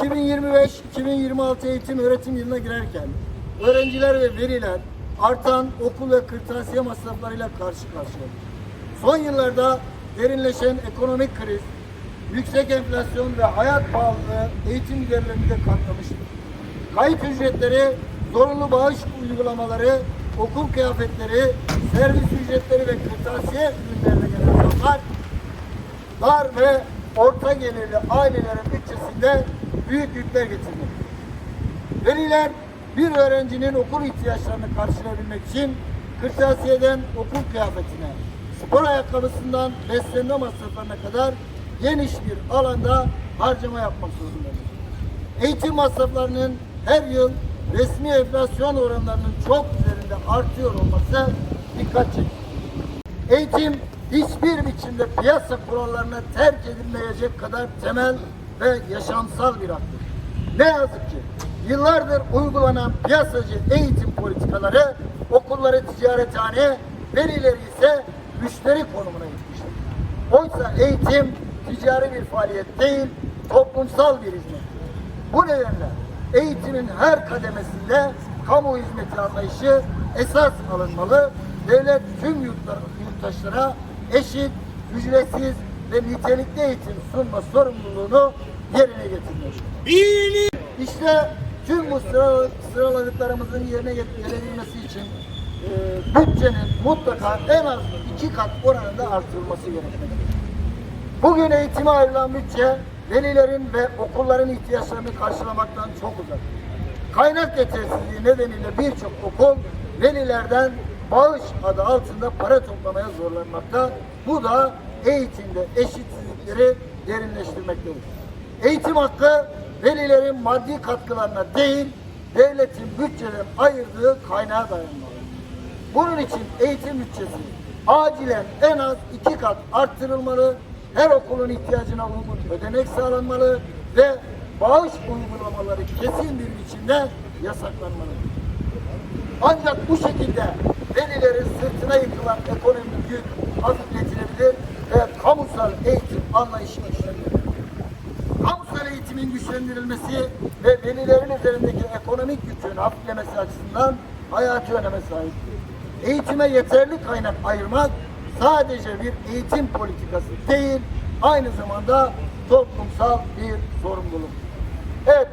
2025-2026 eğitim öğretim yılına girerken öğrenciler ve veliler artan okul ve kırtasiye masraflarıyla karşı karşıya. Son yıllarda derinleşen ekonomik kriz, yüksek enflasyon ve hayat pahalılığı eğitim giderlerini de katlamıştır. Kayıt ücretleri, zorunlu bağış uygulamaları, okul kıyafetleri, servis ücretleri ve kırtasiye ürünlerine gelen zamlar dar ve orta gelirli ailelerin bütçesinde büyük yükler getirmektedir. Veliler bir öğrencinin okul ihtiyaçlarını karşılayabilmek için kırtasiyeden okul kıyafetine, spor ayakkabısından beslenme masraflarına kadar geniş bir alanda harcama yapmak zorundadır. Eğitim masraflarının her yıl resmi enflasyon oranlarının çok üzerinde artıyor olması dikkat çekiyor. Eğitim hiçbir biçimde piyasa kurallarına terk edilmeyecek kadar temel ve yaşamsal bir haktır. Ne yazık ki yıllardır uygulanan piyasacı eğitim politikaları okulları ticarethane, velileri ise müşteri konumuna gitmiştir. Oysa eğitim ticari bir faaliyet değil, toplumsal bir hizmet. Bu nedenle eğitimin her kademesinde kamu hizmeti anlayışı esas alınmalı. Devlet tüm yurtlar, yurttaşlara eşit, ücretsiz ve nitelikli eğitim sunma sorumluluğunu yerine getirmelidir. İşte tüm bu sıra, sıraladıklarımızın yerine get- gelebilmesi için e, bütçenin mutlaka en az iki kat oranında artırılması gerekmektedir. Bugün eğitime ayrılan bütçe velilerin ve okulların ihtiyaçlarını karşılamaktan çok uzak. Kaynak yetersizliği nedeniyle birçok okul velilerden bağış adı altında para toplamaya zorlanmakta. Bu da eğitimde eşitsizlikleri derinleştirmektedir. Eğitim hakkı velilerin maddi katkılarına değil, devletin bütçeden ayırdığı kaynağa dayanmalı. Bunun için eğitim bütçesi acilen en az iki kat arttırılmalı, her okulun ihtiyacına uygun ödenek sağlanmalı ve bağış uygulamaları kesin bir biçimde yasaklanmalıdır. Ancak bu şekilde velilerin sırtına yıkılan ekonomik yük hafifletilebilir kamusal eğitim anlayışı güçlendirilir. Kamusal eğitimin güçlendirilmesi ve velilerin üzerindeki ekonomik yükün hafiflemesi açısından hayati öneme sahiptir. Eğitime yeterli kaynak ayırmak sadece bir eğitim politikası değil, aynı zamanda toplumsal bir sorumluluk. Evet.